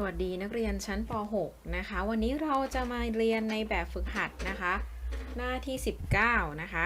สวัสดีนักเรียนชั้นป .6 นะคะ วันนี้เราจะมาเรียนในแบบฝึกหัดนะคะ หน้าที่ 19 นะคะ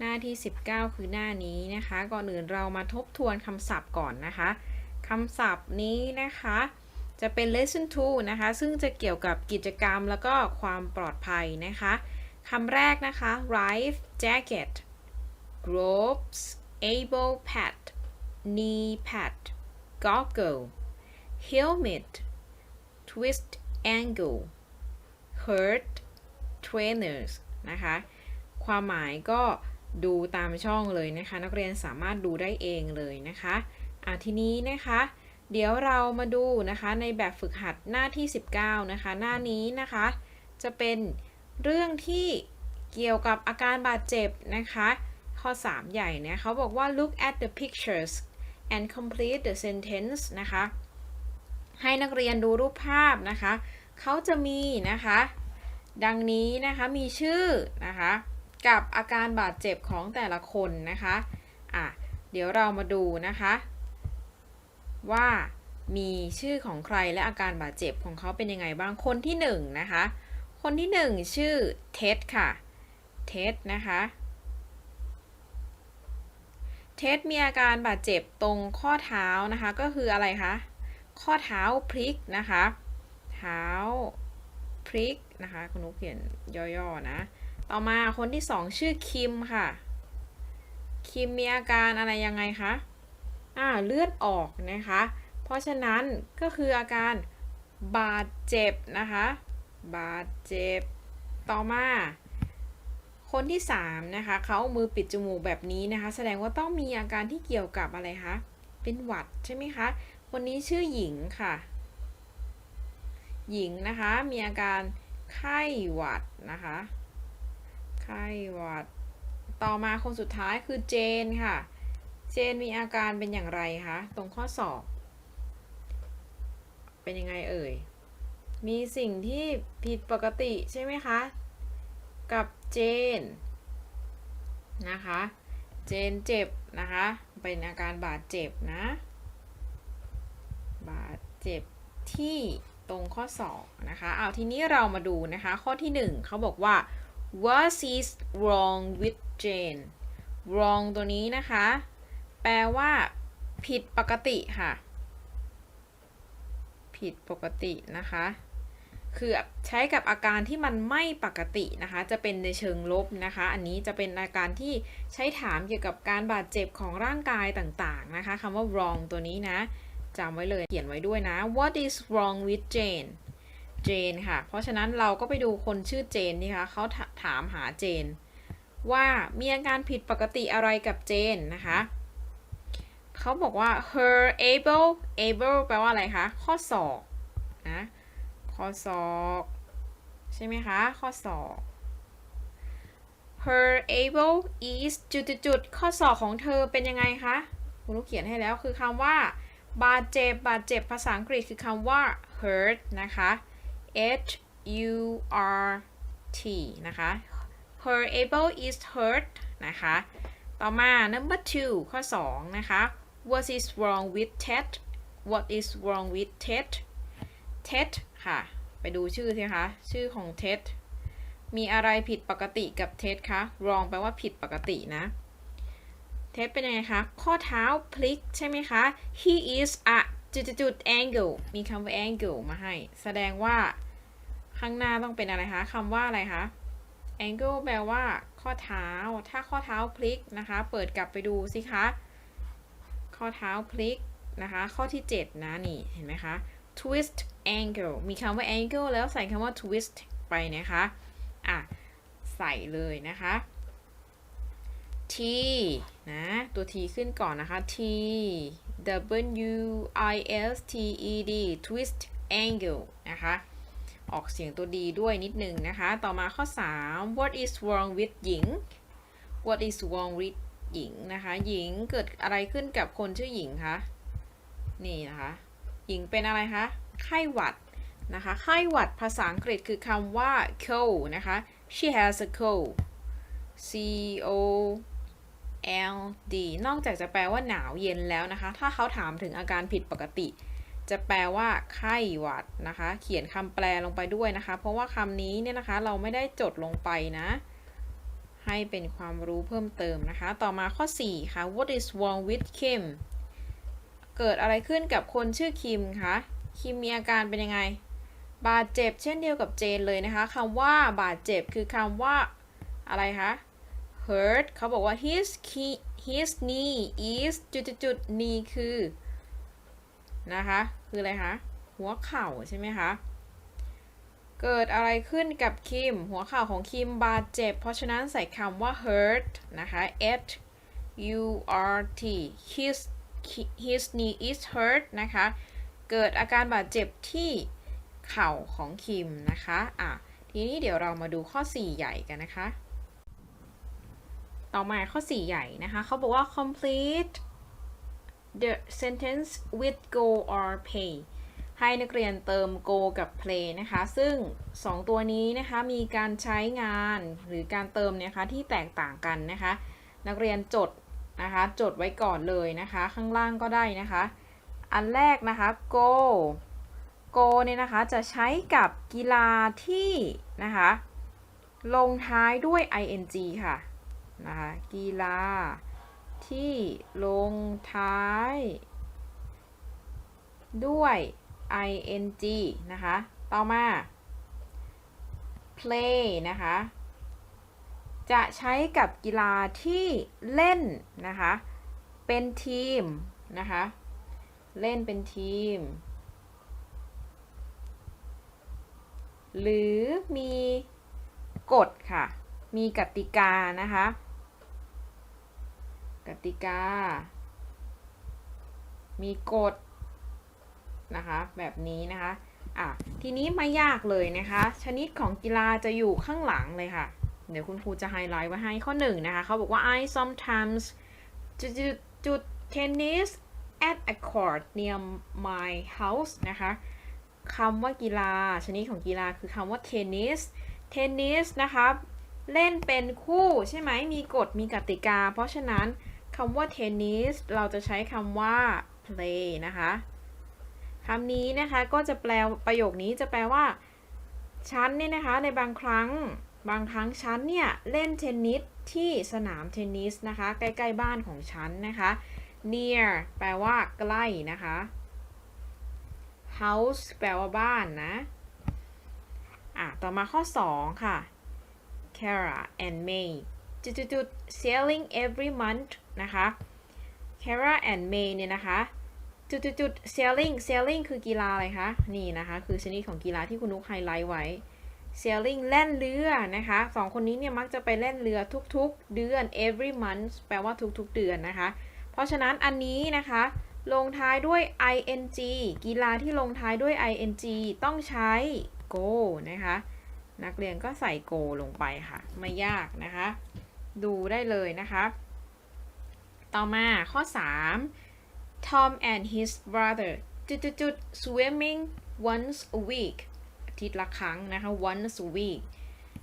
หน้าที่ 19 คือหน้านี้นะคะ ก่อนอื่นเรามาทบทวนคำศัพท์ก่อนนะคะคำศัพท์นี้นะคะ จะเป็น lesson 2 นะคะ ซึ่งจะเกี่ยวกับกิจกรรมแล้วก็ความปลอดภัยนะคะคำแรกนะคะ life jacket gloves able pad knee pad goggle helmet twist angle hurt trainers นะคะ ความหมายก็ดูตามช่องเลยนะคะ นักเรียนสามารถดูได้เองเลยนะคะอะทีนี้นะคะ เดี๋ยวเรามาดูนะคะในแบบฝึกหัดหน้าที่ 19 นะคะ หน้านี้นะคะ จะเป็นเรื่องที่เกี่ยวกับอาการบาดเจ็บนะคะ ข้อ 3 ใหญ่เนี่ยเขาบอกว่า look at the pictures and complete the sentence นะคะ ให้นักเรียนดูรูปภาพนะคะ เขาจะมีนะคะ ดังนี้นะคะมีชื่อนะคะ กับอาการบาดเจ็บของแต่ละคนนะคะอะเดี๋ยวเรามาดูนะคะ ว่ามีชื่อของใครและอาการบาดเจ็บของเขาเป็นยังไงบ้างคนที่หนึ่งนะคะ คนที่หนึ่งชื่อเท็ดค่ะเท็ดนะคะเท็ดมีอาการบาดเจ็บตรงข้อเท้านะคะ ก็คืออะไรคะ ข้อเท้าพลิกนะคะ เท้าพลิกนะคะคุณนุกเขียนย่อๆนะ ต่อมาคนที่สองชื่อคิมค่ะ คิมมีอาการอะไรยังไงคะอ่าเลือดออกนะคะ เพราะฉะนั้นก็คืออาการบาดเจ็บนะคะ บาดเจ็บ ต่อมา คนที่สามนะคะเขามือปิดจมูกแบบนี้นะคะ แสดงว่าต้องมีอาการที่เกี่ยวกับอะไรคะ เป็นหวัดใช่ไหมคะ คนนี้ชื่อหญิงค่ะ หญิงนะคะ มีอาการไข้หวัดนะคะ ไข้หวัด ต่อมาคนสุดท้ายคือเจนค่ะ เจนมีอาการเป็นอย่างไรคะ ตรงข้อศอกเป็นยังไงเอ่ย มีสิ่งที่ผิดปกติใช่ไหมคะ กับเจนนะคะ เจนเจ็บนะคะ เป็นอาการบาดเจ็บนะ บาดเจ็บที่ตรงข้อศอกนะคะ เอาทีนี้เรามาดูนะคะ ข้อที่ 1 เขาบอกว่า what is wrong with Jane wrong ตัวนี้นะคะ แปลว่า ผิดปกติค่ะ ผิดปกตินะคะ คือใช้กับอาการที่มันไม่ปกตินะคะ จะเป็นในเชิงลบนะคะ อันนี้จะเป็นอาการที่ใช้ถามเกี่ยวกับการบาดเจ็บของร่างกายต่างๆนะคะคำว่า wrong ตัวนี้นะ จำไว้เลยเขียนไว้ด้วยนะ what is wrong with Jane Jane ค่ะ เพราะฉะนั้นเราก็ไปดูคนชื่อเจนนี่คะเขาถามหาเจน ว่ามีอาการผิดปกติอะไรกับเจนนะคะเขาบอกว่า her able able แปลว่าอะไรคะ ข้อศอกนะข้อศอกใช่ไหมคะ ข้อศอก her able is จุดจุดข้อศอกของเธอเป็นยังไงคะคุณลูกเขียนให้แล้วคือคำว่า บาดเจ็บบาดเจ็บภาษาอังกฤษคือคำว่า hurt นะคะ h u r t นะคะ her able is hurt นะคะ ต่อมา number two ข้อ 2 นะคะ what is wrong with Ted what is wrong with Ted Ted ค่ะ ไปดูชื่อสิคะ ชื่อของ Ted มีอะไรผิดปกติกับ Ted คะ wrong แปลว่าผิดปกตินะ Ted เป็นยังไงคะ ข้อเท้าพลิกใช่ไหมคะ he is a จุดจุด angle มีคำว่า angle มาให้ แสดงว่าข้างหน้าต้องเป็นอะไรคะคำว่าอะไรคะ angle แปลว่า ข้อเท้า ถ้าข้อเท้าพลิกนะคะ เปิดกลับไปดูสิคะ ข้อเท้าพลิกนะคะ ข้อที่ 7 นะนี่ เห็นไหมคะ twist angle มีคำว่า angle แล้วใส่คำว่า twist ไปนะคะ อะ ใส่เลยนะคะ t นะ ตัว t ขึ้นก่อนนะคะ t w i s t e d twist angle นะคะ ออกเสียงตัวดีด้วยนิดนึงนะคะ ต่อมาข้อ 3 what is wrong with หญิง what is wrong with หญิงนะคะ หญิงเกิดอะไรขึ้นกับคนชื่อหญิงคะ นี่นะคะ หญิงเป็นอะไรคะ ไข้หวัดนะคะ ไข้หวัดภาษาอังกฤษคือคำว่า cold นะคะ she has a cold c o l d นอกจากจะแปลว่าหนาวเย็นแล้วนะคะ ถ้าเขาถามถึงอาการผิดปกติ จะแปลว่าไข้หวัดนะคะ เขียนคำแปลลงไปด้วยนะคะ เพราะว่าคำนี้เนี่ยนะคะเราไม่ได้จดลงไปนะ ให้เป็นความรู้เพิ่มเติมนะคะ ต่อมาข้อ 4 ค่ะ What is wrong with Kim เกิดอะไรขึ้นกับคนชื่อคิมคะ คิมมีอาการเป็นยังไง บาดเจ็บเช่นเดียวกับเจนเลยนะคะคำว่าบาดเจ็บคือคำว่าอะไรคะ hurt เขาบอกว่า his key his knee is จุดจุด knee คือ นะคะ คืออะไรคะ หัวเข่าใช่ไหมคะ เกิดอะไรขึ้นกับคิม หัวเข่าของคิมบาดเจ็บ เพราะฉะนั้นใส่คำว่า hurt นะคะ h u r t his his knee is hurt นะคะ เกิดอาการบาดเจ็บที่เข่าของคิมนะคะ อะ ทีนี้เดี๋ยวเรามาดูข้อ 4 ใหญ่กันนะคะ ต่อมาข้อ 4 ใหญ่นะคะเขาบอกว่า complete the sentence with go or pay ให้นักเรียนเติม go กับ play นะคะ ซึ่ง 2 ตัวนี้นะคะมีการใช้งานหรือการเติมนะคะที่แตกต่างกันนะคะ นักเรียนจดนะคะ จดไว้ก่อนเลยนะคะ ข้างล่างก็ได้นะคะ อันแรกนะคะ go go เนี่ยนะคะจะใช้กับกีฬาที่นะคะ ลงท้ายด้วย ing ค่ะ นะคะกีฬาที่ลงท้าย ด้วย ing นะคะ ต่อมา play นะคะ จะใช้กับกีฬาที่เล่นนะคะ เป็นทีมนะคะ เล่นเป็นทีม หรือมีกฎค่ะ มีกติกานะคะ กติกา มีกฎนะคะ แบบนี้นะคะ อะ ทีนี้ไม่ยากเลยนะคะ ชนิดของกีฬาจะอยู่ข้างหลังเลยค่ะ เดี๋ยวคุณครูจะไฮไลท์ไว้ให้ข้อหนึ่งนะคะ เขาบอกว่า I sometimes จุดจุดจุด tennis at a court near my house นะคะคำว่ากีฬา ชนิดของกีฬาคือคำว่า tennis tennis นะคะเล่นเป็นคู่ใช่ไหมมีกฎมีกติกา เพราะฉะนั้น คำว่า tennis เราจะใช้คำว่า play นะคะคำนี้นะคะก็จะแปลประโยคนี้จะแปลว่าฉันเนี่ยนะคะในบางครั้งบางครั้งฉันเนี่ยเล่นเทนนิสที่สนามเทนนิสนะคะใกล้ๆบ้านของฉันนะคะ near แปลว่าใกล้นะคะ house แปลว่าบ้านนะอะต่อมาข้อ 2 ค่ะ Kara and May จุดๆ selling every month นะคะ Kara and May เนี่ยนะคะจุดๆ selling selling คือกีฬาอะไรคะนี่นะคะคือชนิดของกีฬาที่คุณนุกไฮไลท์ไว้ sailing เล่นเรือนะคะสองคนนี้เนี่ยมักจะไปเล่นเรือทุกๆ เดือน every month แปลว่าทุกๆ เดือนนะคะ เพราะฉะนั้นอันนี้นะคะ ลงท้ายด้วย ing กีฬาที่ลงท้ายด้วย ing ต้องใช้ go นะคะ นักเรียนก็ใส่ go ลงไปค่ะ ไม่ยากนะคะ ดูได้เลยนะคะ ต่อมาข้อ 3 Tom and his brother จุดๆ swimming once a week อาทิตย์ละครั้งนะคะ once a week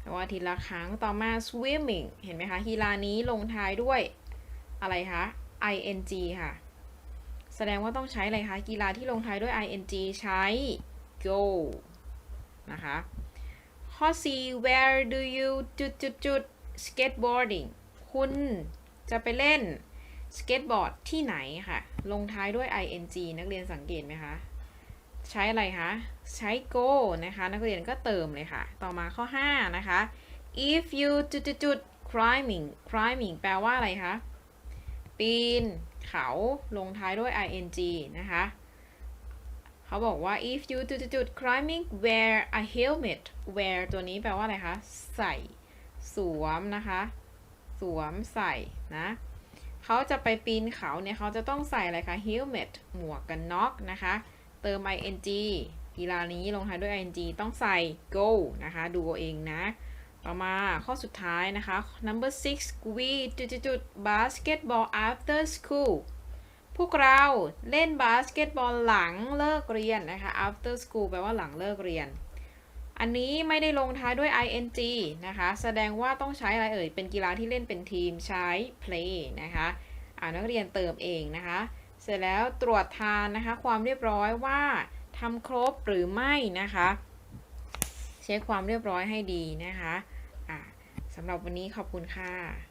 แปลว่าอาทิตย์ละครั้งต่อมา swimming เห็นไหมคะกีฬานี้ลงท้ายด้วยอะไรคะ ing ค่ะ แสดงว่าต้องใช้อะไรคะ กีฬาที่ลงท้ายด้วย ing ใช้ go นะคะ ข้อ 4 where do you จุดจุดจุด skateboarding คุณจะไปเล่น สเก็ตบอร์ดที่ไหนค่ะ ลงท้ายด้วย ing นักเรียนสังเกตไหมคะ ใช้อะไรคะ ใช้ go นะคะ นักเรียนก็เติมเลยค่ะ ต่อมาข้อ 5 นะคะ if you จุดจุดจุด climbing climbing แปลว่าอะไรคะ ปีน เขา ลงท้ายด้วย ing นะคะ เขาบอกว่า if you จุดจุด climbing wear a helmet wear ตัวนี้แปลว่าอะไรคะ ใส่ สวมนะคะ สวมใส่นะ เขาจะไปปีนเขาเนี่ยเขาจะต้องใส่อะไรคะ helmet หมวกกันน็อกนะคะ เติม ing กีฬานี้ลงท้ายด้วย ing ต้องใส่ go นะคะ ดูเอาเองนะ ต่อมาข้อสุดท้ายนะคะ number six we จุดจุด basketball after school พวกเราเล่นบาสเกตบอลหลังเลิกเรียนนะคะ after school แปลว่าหลังเลิกเรียน อันนี้ไม่ได้ลงท้ายด้วย ing นะคะ แสดงว่าต้องใช้อะไรเอ่ย เป็นกีฬาที่เล่นเป็นทีมใช้ play นะคะอ่านักเรียนเติมเองนะคะ เสร็จแล้วตรวจทานนะคะ ความเรียบร้อยว่าทำครบหรือไม่นะคะ เช็คความเรียบร้อยให้ดีนะคะะสำหรับวันนี้ขอบคุณค่ะ